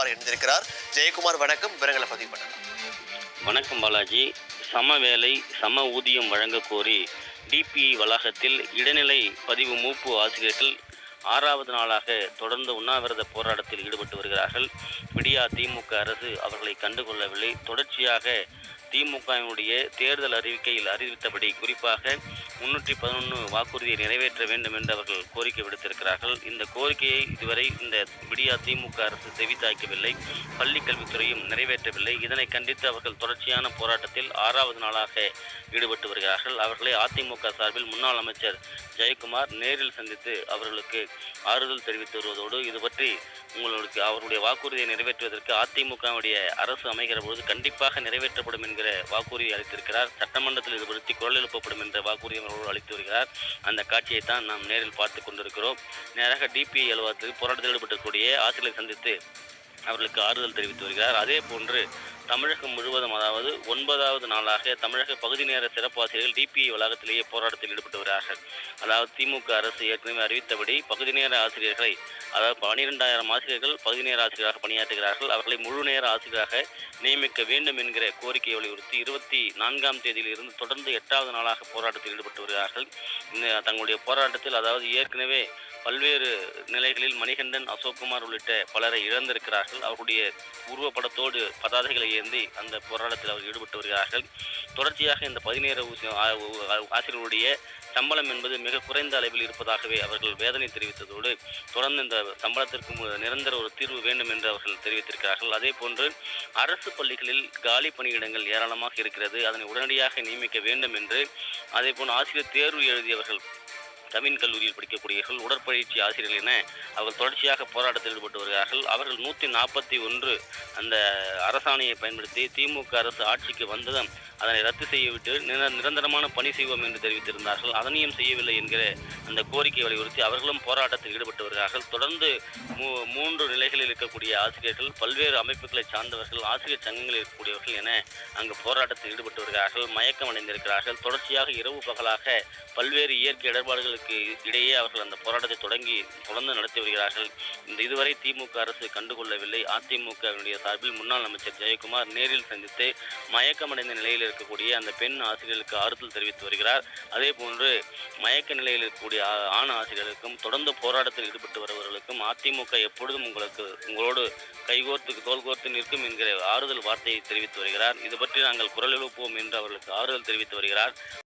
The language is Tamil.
இவ்வாறு எழுந்திருக்கிறார். ஜெயக்குமார் வணக்கம். விவரங்களை பதிவு பண்ணலாம் வணக்கம் பாலாஜி. சம வேலை சம ஊதியம் வழங்க கோரி டிபிஇ வளாகத்தில் இடைநிலை பதிவு மூப்பு ஆசிரியர்கள் ஆறாவது நாளாக தொடர்ந்து உண்ணாவிரத போராட்டத்தில் ஈடுபட்டு வருகிறார்கள். விடியா திமுக அரசு அவர்களை கண்டுகொள்ளவில்லை. தொடர்ச்சியாக திமுகவினுடைய தேர்தல் அறிவிக்கையில் அறிவித்தபடி குறிப்பாக முன்னூற்றி பதினொன்று வாக்குறுதியை நிறைவேற்ற வேண்டும் என்று அவர்கள் கோரிக்கை விடுத்திருக்கிறார்கள். இந்த கோரிக்கையை இதுவரை இந்த விடியா திமுக அரசு செவித்தாய்க்கவில்லை. பள்ளி கல்வித்துறையும் நிறைவேற்றவில்லை. இதனை கண்டித்து அவர்கள் தொடர்ச்சியான போராட்டத்தில் ஆறாவது நாளாக ஈடுபட்டு வருகிறார்கள். அவர்களை அதிமுக சார்பில் முன்னாள் அமைச்சர் ஜெயக்குமார் நேரில் சந்தித்து அவர்களுக்கு ஆறுதல் தெரிவித்து வருவதோடு இது பற்றி உங்களுக்கு அவருடைய வாக்குறுதியை நிறைவேற்றுவதற்கு அதிமுகவுடைய அரசு அமைகிற பொழுது கண்டிப்பாக நிறைவேற்றப்படும் என்கிற வாக்குறுதியை அளித்திருக்கிறார். சட்டமன்றத்தில் இது குறித்து குரல் எழுப்பப்படும் என்ற வாக்குறுதியை அவர்கள் அளித்து வருகிறார். அந்த காட்சியை தான் நாம் நேரில் பார்த்து கொண்டிருக்கிறோம். நேராக டிபிஐ அலுவலகத்தில் போராட்டத்தில் ஈடுபட்டிருக்கக்கூடிய ஆசிரியரை சந்தித்து அவர்களுக்கு ஆறுதல் தெரிவித்து வருகிறார். அதே போன்று தமிழகம் முழுவதும் அதாவது ஒன்பதாவது நாளாக தமிழக பகுதி நேர சிறப்பு ஆசிரியர்கள் டிபிஐ வளாகத்திலேயே போராட்டத்தில் ஈடுபட்டு வருகிறார்கள். அதாவது திமுக அரசு ஏற்கனவே அறிவித்தபடி பகுதி நேர ஆசிரியர்களை அதாவது பனிரெண்டாயிரம் ஆசிரியர்கள் பகுதி நேர ஆசிரியராக பணியாற்றுகிறார்கள். அவர்களை முழு நேர ஆசிரியராக நியமிக்க வேண்டும் என்கிற கோரிக்கையை வலியுறுத்தி இருபத்தி நான்காம் தேதியில் இருந்து தொடர்ந்து எட்டாவது நாளாக போராட்டத்தில் ஈடுபட்டு வருகிறார்கள். இந்த தங்களுடைய போராட்டத்தில் அதாவது ஏற்கனவே பல்வேறு நிலைகளில் மணிகண்டன் அசோக்குமார் உள்ளிட்ட பலரை இழந்திருக்கிறார்கள். அவருடைய உருவப்படத்தோடு பதாதைகளை ஏந்தி அந்த போராட்டத்தில் அவர் ஈடுபட்டு வருகிறார்கள். தொடர்ச்சியாக இந்த பதினேழு ஊசி- ஆசிரியர்களுடைய சம்பளம் என்பது மிக குறைந்த அளவில் இருப்பதாகவே அவர்கள் வேதனை தெரிவித்ததோடு தொடர்ந்து இந்த சம்பளத்திற்கு நிரந்தர ஒரு தீர்வு வேண்டும் என்று அவர்கள் தெரிவித்திருக்கிறார்கள். அதே போன்று அரசு பள்ளிகளில் காலி பணியிடங்கள் ஏராளமாக இருக்கிறது. அதனை உடனடியாக நியமிக்க வேண்டும் என்று அதே போன்று ஆசிரியர் தேர்வு எழுதியவர்கள் கவின் கல்லூரியில் படிக்கக்கூடியவர்கள் உடற்பயிற்சி ஆசிரியர்கள் என அவர்கள் தொடர்ச்சியாக போராட்டத்தில் ஈடுபட்டு வருகிறார்கள். அவர்கள் நூற்றி நாற்பத்தி ஒன்று அந்த அரசாணையை பயன்படுத்தி திமுக அரசு ஆட்சிக்கு வந்ததும் அதனை ரத்து செய்துவிட்டு நிர- நிரந்தரமான பணி செய்வோம் என்று தெரிவித்திருந்தார்கள். அதனையும் செய்யவில்லை என்கிற அந்த கோரிக்கை வலியுறுத்தி அவர்களும் போராட்டத்தில் ஈடுபட்டு வருகிறார்கள். தொடர்ந்து மூ- மூன்று நிலைகளில் இருக்கக்கூடிய ஆசிரியர்கள் பல்வேறு அமைப்புகளை சார்ந்தவர்கள் ஆசிரியர் சங்கங்களில் இருக்கக்கூடியவர்கள் என அங்கு போராட்டத்தில் ஈடுபட்டு வருகிறார்கள். மயக்கம் அடைந்திருக்கிறார்கள். தொடர்ச்சியாக இரவு பகலாக பல்வேறு இயற்கை இடர்பாடுகளுக்கு இடையே அவர்கள் அந்த போராட்டத்தை தொடங்கி தொடர்ந்து நடத்தி வருகிறார்கள். இந்த இதுவரை திமுக அரசு கண்டுகொள்ளவில்லை. அதிமுகவினுடைய சார்பில் முன்னாள் அமைச்சர் ஜெயக்குமார் நேரில் சந்தித்து மயக்கமடைந்த நிலையில் இருக்கக்கூடிய அந்த பெண் ஆசிரியர்களுக்கு ஆறுதல் தெரிவித்து வருகிறார். அதே போன்று மயக்க நிலையில் இருக்கக்கூடிய ஆண் ஆசிரியர்களுக்கும் தொடர்ந்து போராட்டத்தில் ஈடுபட்டு வருபவர்களுக்கும் அதிமுக எப்பொழுதும் உங்களுக்கு உங்களோடு கைகோர்த்து தோல்கோர்த்து நிற்கும் என்கிற ஆறுதல் வார்த்தையை தெரிவித்து வருகிறார். இது பற்றி நாங்கள் குரல் எழுப்புவோம் என்று அவர்களுக்கு ஆறுதல் தெரிவித்து வருகிறார்.